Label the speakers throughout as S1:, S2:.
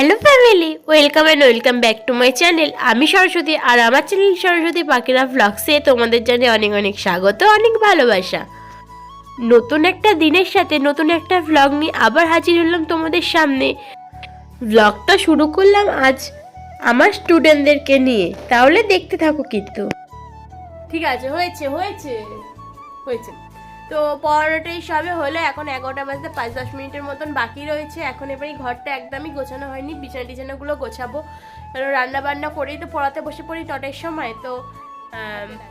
S1: Hello family, welcome and welcome back to my channel. আমি সরস্বতী আর আমার channel Saraswati পাখিরা ভ্লগসে তোমাদের জানে অনেক অনেক স্বাগত, অনেক ভালোবাসা। নতুন একটা দিনের সাথে নতুন একটা ভ্লগ নিয়ে আবার হাজির হলাম তোমাদের সামনে। ভ্লগটা শুরু করলাম আজ আমার স্টুডেন্টদেরকে নিয়ে, তাহলে দেখতে থাকো কিন্তু। ঠিক আছে, হয়েছে হয়েছে হয়েছে। তো পরোটাই সবে হলো, এখন এগারোটা বাজতে পাঁচ দশ মিনিটের মতন বাকি রয়েছে। এখন এবার ঘরটা একদমই গোছানো হয়নি, বিছানা টিছানাগুলো গোছাবো। কারণ রান্না বান্না করেই তো পড়াতে বসে পড়ি নটার সময়, তো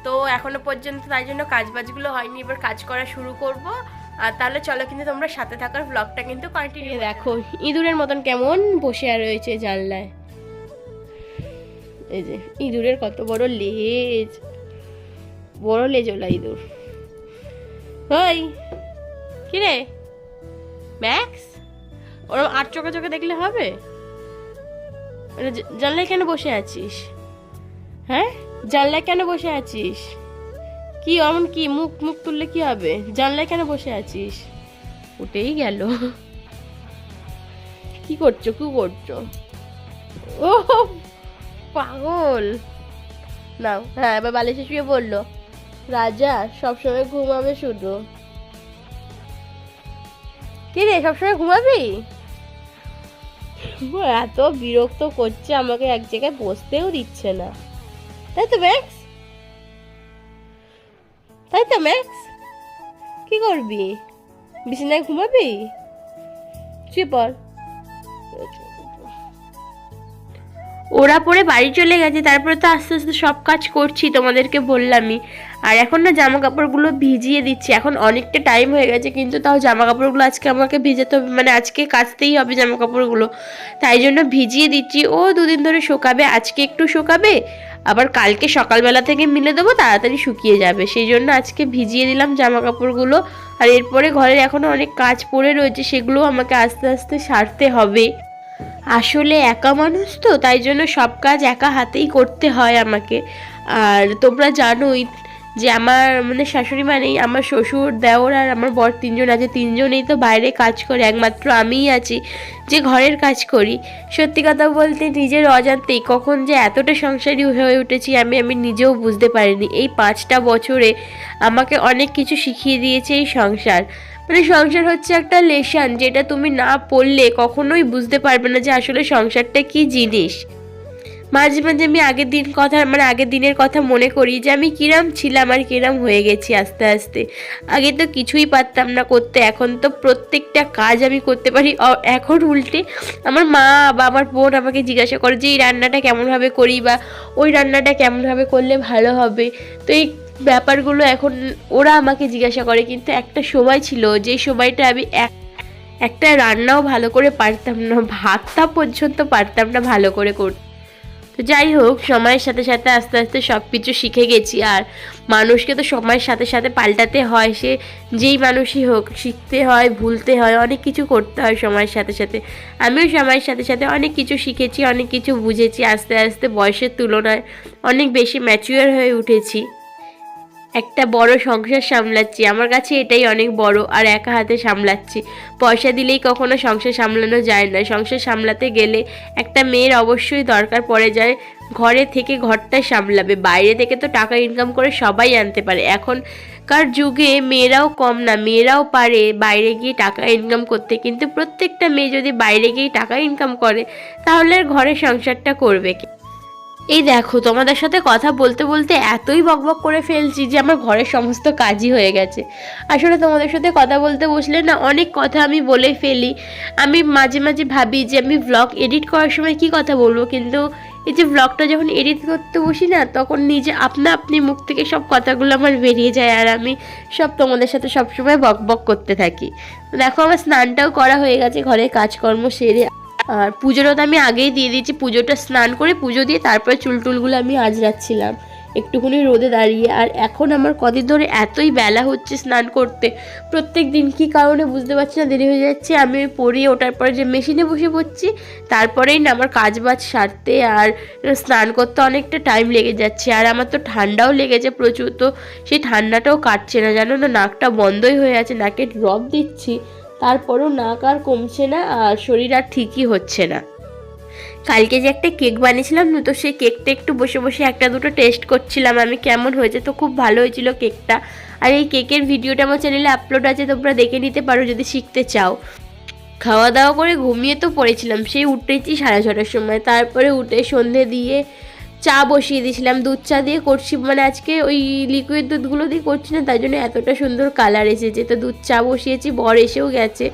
S1: তো এখনও পর্যন্ত তাই জন্য কাজ বাজগুলো হয়নি। এবার কাজ করা শুরু করব। আর তাহলে চলো কিন্তু তোমরা সাথে থাকার ব্লগটা কিন্তু কন্টিনিউ দেখো, ইঁদুরের মতন কেমন বসে রয়েছে জানলায়। এই যে, ইঁদুরের কত বড় লেজ। বড় লেজ ওলা ইঁদুর। ওই, কিরে? ম্যাক্স? ওরম আট চোখে চোখে দেখলে হবে? জানলায় কেন বসে আছিস? হ্যাঁ? জানলায় কেন বসে আছিস? কি অমন কি, মুখ মুখ তুললে কি হবে? জানলায় কেন বসে আছিস? উঠেই গেল। কি করছ কি করছ? ও পাগল। নাও হ্যাঁ এবার বালিশে শুয়ে বলল রাজা সবসময় ঘুমাবে শুধু। কি রে, সবসময় ঘুমাবি? এত বিরক্ত করছে আমাকে, এক জায়গায় বসতেও দিচ্ছে না। তাই তো ম্যাক্স তাই তো ম্যাক্স কি করবি? বিছানায় ঘুমাবি? শুয়ে পড়। ওরা পরে বাড়ি চলে গেছে, তারপরে তো আস্তে আস্তে সব কাজ করছি, তোমাদেরকে বললামই। আর এখন না জামা কাপড়গুলো ভিজিয়ে দিচ্ছি, এখন অনেকটা টাইম হয়ে গেছে, কিন্তু তাও জামা কাপড়গুলো আজকে আমাকে ভিজাতে হবে মানে আজকে কাচতেই হবে জামা কাপড়গুলো তাই জন্য ভিজিয়ে দিচ্ছি, ও দুদিন ধরে শুকাবে, আজকে একটু শুকাবে, আবার কালকে সকালবেলা থেকে মিলে দেবো, তাড়াতাড়ি শুকিয়ে যাবে। সেই জন্য আজকে ভিজিয়ে দিলাম জামা কাপড়গুলো আর এরপরে ঘরের এখনও অনেক কাজ পড়ে রয়েছে সেগুলো আমাকে আস্তে আস্তে সারতে হবে। আসলে একা মানুষ তো, তাই জন্য সব কাজ একা হাতেই করতে হয় আমাকে। আর তোমরা জানোই যে আমার মানে শাশুড়ি মানেই আমার শ্বশুর, দেওর আর আমার বর তিনজন আছে। তিনজনেই তো বাইরে কাজ করে, একমাত্র আমিই আছি যে ঘরের কাজ করি। সত্যি কথা বলতে নিজের অজান্তেই কখন যে এতটা সংসারী হয়ে উঠেছি আমি আমি নিজেও বুঝতে পারিনি। এই পাঁচটা বছরে আমাকে অনেক কিছু শিখিয়ে দিয়েছে এই সংসার। মানে সংসার হচ্ছে একটা লেশন, যেটা তুমি না পড়লে কখনোই বুঝতে পারবে না যে আসলে সংসারটা কি জিনিস। মাঝে মাঝে আমি আগের দিন কথা মানে আগের দিনের কথা মনে করি যে আমি কিরাম ছিলাম আর কিরাম হয়ে গেছি আস্তে আস্তে। আগে তো কিছুই পারতাম না করতে, এখন তো প্রত্যেকটা কাজ আমি করতে পারি। এখন উল্টে আমার মা বা আমার বোন আমাকে জিজ্ঞাসা করে যে, এই রান্নাটা কেমনভাবে করি বা ওই রান্নাটা কেমনভাবে করলে ভালো হবে? তো এই ব্যাপারগুলো এখন ওরা আমাকে জিজ্ঞাসা করে, কিন্তু একটা সময় ছিল যে সময়টা আমি এক, একটা রান্নাও ভালো করে পারতাম না, ভাতটা পর্যন্ত পারতাম না ভালো করে করতে তো যাই হোক, সময়ের সাথে সাথে আস্তে আস্তে সব কিছু শিখে গেছি। আর মানুষকে তো সময়ের সাথে সাথে পাল্টাতে হয়, সে যেই মানুষই হোক, শিখতে হয়, ভুলতে হয়, অনেক কিছু করতে হয় সময়ের সাথে সাথে। আমিও সময়ের সাথে সাথে অনেক কিছু শিখেছি, অনেক কিছু বুঝেছি, আস্তে আস্তে বয়সের তুলনায় অনেক বেশি ম্যাচিওর হয়ে উঠেছি। একটা বড় সংসার সামলাচ্ছি। আমার কাছে এটাই অনেক বড়, আর একা হাতে সামলাচ্ছি। পয়সা দিলেই কখনো সংসার সামলানো যায় না। সংসার সামলাতে গেলে একটা মেয়ের অবশ্যই দরকার পড়ে যায়। ঘরে থেকে ঘরটা সামলাবে। বাইরে থেকে তো টাকা ইনকাম করে সবাই আনতে পারে। এখনকার যুগে মেয়েরাও কম না। মেয়েরাও পারে বাইরে গিয়ে টাকা ইনকাম করতে। কিন্তু প্রত্যেকটা মেয়ে যদি বাইরে গিয়ে টাকা ইনকাম করে, তাহলে আর ঘরে সংসারটা করবে কে? এই দেখো, তোমাদের সাথে কথা বলতে বলতে এতই বকবক করে ফেলছি যে আমার ঘরের সমস্ত কাজই হয়ে গেছে। আসলে তোমাদের সাথে কথা বলতে বসলে না অনেক কথা আমি বলে ফেলি। আমি মাঝে মাঝে ভাবি যে আমি ব্লগ এডিট করার সময় কি কথা বলব, কিন্তু এই যে ব্লগটা যখন এডিট করতে বসি না, তখন নিজে আপনা আপনি মুখ থেকে সব কথাগুলো আমার বেরিয়ে যায় আর আমি সব তোমাদের সাথে সবসময় বক বক করতে থাকি। দেখো, আমার স্নানটাও করা হয়ে গেছে, ঘরের কাজকর্ম সেরে আর পুজোটা তো আমি আগেই দিয়ে দিয়েছি। পুজোটা স্নান করে পুজো দিয়ে তারপরে চুল টুলগুলো আমি আজরাচ্ছিলাম একটুখানি রোদে দাঁড়িয়ে। আর এখন আমার কদিন ধরে এতই বেলা হচ্ছে স্নান করতে। প্রত্যেক দিন কী কারণে বুঝতে পারছি না, দেরি হয়ে যাচ্ছে। আমি পরিয়ে ওঠার পরে যে মেশিনে বসে পড়ছি, তারপরেই না আমার কাজ বাজ সারতে আর স্নান করতে অনেকটা টাইম লেগে যাচ্ছে। আর আমার তো ঠান্ডাও লেগেছে প্রচুর। তো সেই ঠান্ডাটাও কাটছে না। জানো না, নাকটা বন্ধই হয়ে আছে নাকে ড্রপ দিচ্ছি। তারপরও নাক আর কমছে না আর শরীর আর ঠিকই হচ্ছে না। কালকে যে একটা কেক বানিয়েছিলাম তো সেই কেকটা একটু বসে বসে একটা দুটো টেস্ট করছিলাম আমি, কেমন হয়েছে? তো খুব ভালো হয়েছিল কেকটা। আর এই কেকের ভিডিওটা আমার চ্যানেলে আপলোড আছে, তোমরা দেখে নিতে পারো যদি শিখতে চাও। খাওয়া দাওয়া করে ঘুমিয়ে তো পড়েছিলাম, সেই উঠেছি সাড়ে ছটার সময়। তারপরে উঠে সন্ধে দিয়ে চা বসিয়ে দিয়েছিলাম, দুধ চা দিয়ে করছি মানে আজকে ওই লিকুইড দুধগুলো দিয়ে করছি না তাই জন্য এতটা সুন্দর কালার এসেছে। তো দুধ চা বসিয়েছি, বর এসেও গেছে।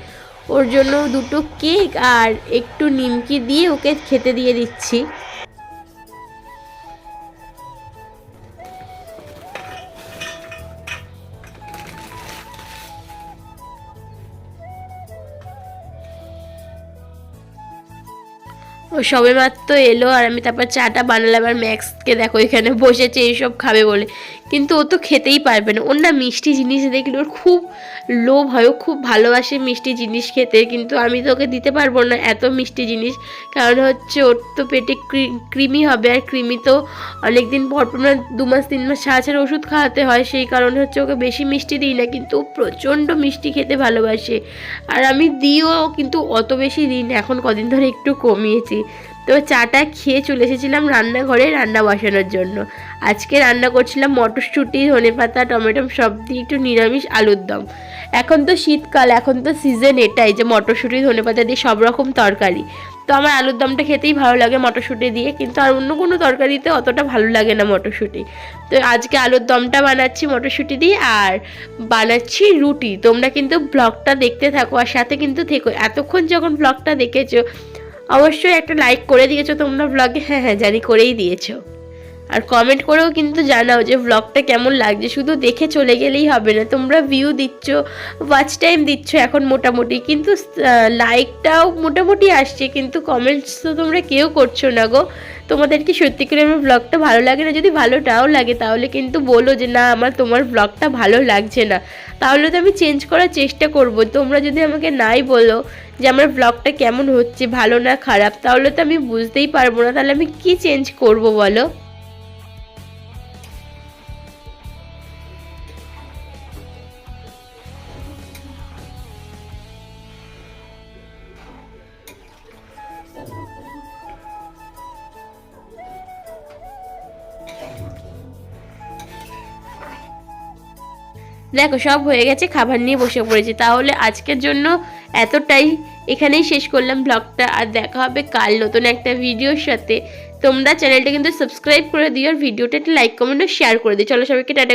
S1: ওর জন্য দুটো কেক আর একটু নিমকি দিয়ে ওকে খেতে দিয়ে দিচ্ছি। ও সবে মাত্র এলো আর আমি তারপর চাটা বানালাম আর ম্যাক্সকে দেখো এখানে বসেছে, এইসব খাবে বলে। কিন্তু ও তো খেতেই পারবে না। ওর না মিষ্টি জিনিস দেখলে ওর খুব লোভ হয়। ও খুব ভালোবাসে মিষ্টি জিনিস খেতে, কিন্তু আমি তো ওকে দিতে পারব না এত মিষ্টি জিনিস। কারণ হচ্ছে ওর তো পেটে কৃমি হবে আর কৃমি তো অনেক দিন পর পর দু মাস, তিন মাস ছাড়া ছাড়া ওষুধ খাওয়াতে হয়। সেই কারণে হচ্ছে ওকে বেশি মিষ্টি দিই না, কিন্তু ও প্রচণ্ড মিষ্টি খেতে ভালোবাসে। আর আমি দিও কিন্তু অত বেশি দিই না। এখন কদিন ধরে একটু কমিয়েছি। তো চাটা খেয়ে চলে এসেছিলাম রান্নাঘরে রান্না বসানোর জন্য। আজকে রান্না করছিলাম মটরশুঁটি ধনে পাতা টমেটো, সব দিয়ে একটু নিরামিষ আলুর দম। এখন তো শীতকাল, এখন তো সিজন এটাই যে মটরশুঁটি ধনে পাতা দিয়ে সব রকম তরকারি। তো আমার আলুর দমটা খেতেই ভালো লাগে মটরশুঁটি দিয়ে, কিন্তু আর অন্য কোনো তরকারিতে অতটা ভালো লাগে না মটরশুঁটি। তো আজকে আলুর দমটা বানাচ্ছি মটরশুঁটি দিয়ে আর বানাচ্ছি রুটি। তোমরা কিন্তু ব্লগটা দেখতে থাকো আর সাথে কিন্তু থেকো। এতক্ষণ যখন ব্লগটা দেখেছ অবশ্যই একটা লাইক করে দিয়েছ তোমরা ব্লগে হ্যাঁ হ্যাঁ জানি করেই দিয়েছ। আর কমেন্ট করেও কিন্তু জানাও যে ব্লগটা কেমন লাগছে। শুধু দেখে চলে গেলেই হবে না, তোমরা ভিউ দিচ্ছ ওয়াচ টাইম দিচ্ছ এখন মোটামুটি। কিন্তু লাইকটাও মোটামুটি আসছে, কিন্তু কমেন্টস তো তোমরা কেউ করছ না গো। তোমাদের কি সত্যি করে আমার ব্লগটা ভালো লাগে না? যদি ভালোটাও লাগে, তাহলে কিন্তু বলো যে না, আমার তোমার ব্লগটা ভালো লাগছে না। তাহলে তো আমি চেঞ্জ করার চেষ্টা করব। তোমরা যদি আমাকে নাই বলো যে আমার ব্লগটা কেমন হচ্ছে, ভালো না খারাপ, তাহলে তো আমি বুঝতেই পারব না। তাহলে আমি কি চেঞ্জ করব বলো? দেখো, সব হয়ে গেছে, খাবার নিয়ে বসে পড়েছি। তাহলে আজকের জন্য এতটাই। এখানেই শেষ করলাম ব্লগটা আর দেখা হবে কাল নতুন একটা ভিডিওর সাথে। তোমরা চ্যানেলটা কিন্তু সাবস্ক্রাইব করে দিও, আর ভিডিওটা একটা লাইক কমেন্ট শেয়ার করে দিও। চলো সবাইকে টাটা।